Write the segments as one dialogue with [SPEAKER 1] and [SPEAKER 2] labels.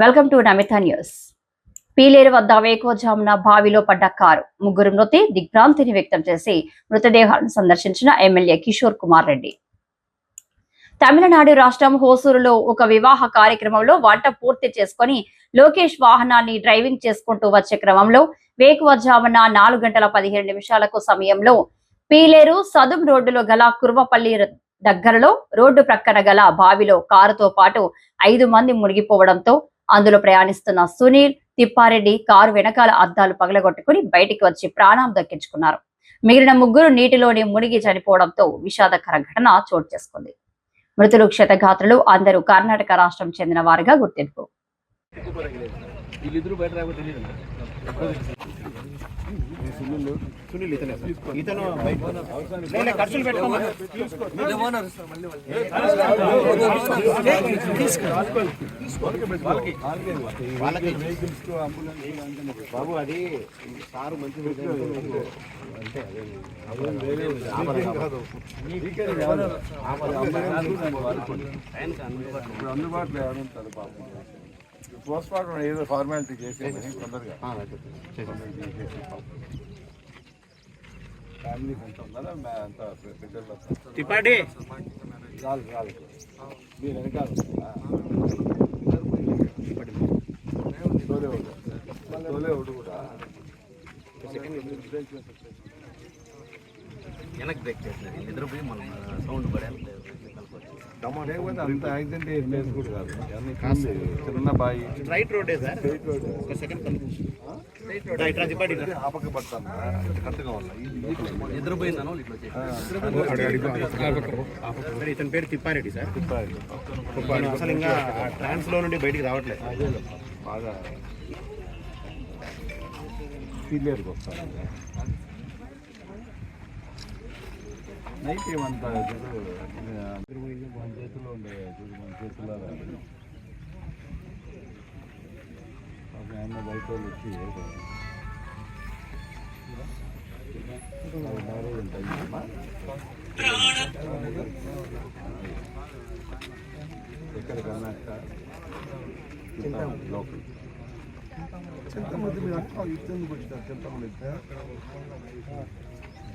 [SPEAKER 1] Welcome to Namita news Piler వద్ద వేకోజామున బావిలో పడ్డ కారు ముగ్గురు మృతి దిగ్భ్రాంతిని వ్యక్తం చేసి మృతదేహాలను సందర్శించిన ఎమ్మెల్యే కిషోర్ కుమార్ రెడ్డి. తమిళనాడు రాష్ట్రం హోసూరులో ఒక వివాహ కార్యక్రమంలో వంట పూర్తి చేసుకొని లోకేష్ వాహనాన్ని డ్రైవింగ్ చేసుకుంటూ వచ్చే క్రమంలో వేకువజామున నాలుగు గంటల పదిహేను నిమిషాలకు సమయంలో పీలేరు సదుం రోడ్డులో గల కుర్వపల్లి దగ్గరలో రోడ్డు ప్రక్కన గల బావిలో కారుతో పాటు ఐదు మంది మునిగిపోవడంతో అందులో ప్రయాణిస్తున్న సునీల్ తిప్పారెడ్డి కారు వెనకాల అద్దాలు పగలగొట్టుకుని బయటికి వచ్చి ప్రాణం దక్కించుకున్నారు. మిగిలిన ముగ్గురు నీటిలోనే మునిగి చనిపోవడంతో విషాదకర ఘటన చోటు చేసుకుంది. మృతులు క్షతగాత్రులు అందరూ కర్ణాటక రాష్ట్రం చెందిన వారుగా గుర్తింపు.
[SPEAKER 2] సునీల్ సునీల్ ఇతనే ఇతను ఖర్చులు బాబు అది సారు మంచి అంటే
[SPEAKER 3] అందుబాటులో ఉంటారు బాబు పోస్ట్ మార్టం ఏదో ఫార్మాలిటీ చేసేది తొందరగా. తొందరగా చేసేసి పాపం. ఫ్యామిలీ అంత పెద్దలు
[SPEAKER 2] తిప్పాడి
[SPEAKER 3] రాదు రాదు మీరు వెనకాల? తోలే. తోలే కూడా.
[SPEAKER 2] వెనక్కి బ్రేక్ చేసినారు వీళ్ళిద్దరు పోయి మనం సౌండ్ పడాలి
[SPEAKER 3] లేకపోతే అంత యాక్సిడెంట్ ఏం లేదు కూడా కాదు. అన్ని చిన్న బాయి
[SPEAKER 2] రైట్
[SPEAKER 3] రోడ్
[SPEAKER 2] ఒక సెకండ్ రైట్ రా తిప్పాడి రా.
[SPEAKER 3] ఆ పక్క పడతాను కరెక్ట్గా వల్ల ఇది
[SPEAKER 2] ఇద్దరు పోయిందనో ఇట్లా వచ్చేసి సార్ ఇతని పేరు తిప్పారెడ్డి సార్. నేను అసలు ఇంకా ట్రాన్స్లో నుండి బయటికి రావట్లేదు.
[SPEAKER 3] బాగా క్లియర్గా వస్తాను. నైట్ ఏమంతా చూడు అందరూ పోయింది మన చేతిలో ఉండే చూడు మన చేతిలో రాదు. ఒక ఆయన బయట వాళ్ళు వచ్చి అది మ్యారేజ్ ఉంటుంది అమ్మా. ఎక్కడ కర్ణాటక లోకల్ చింతమంది మీరు అక్క ఇబ్బంది పడుతున్నారు చింతమంది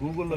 [SPEAKER 3] గూగుల్లో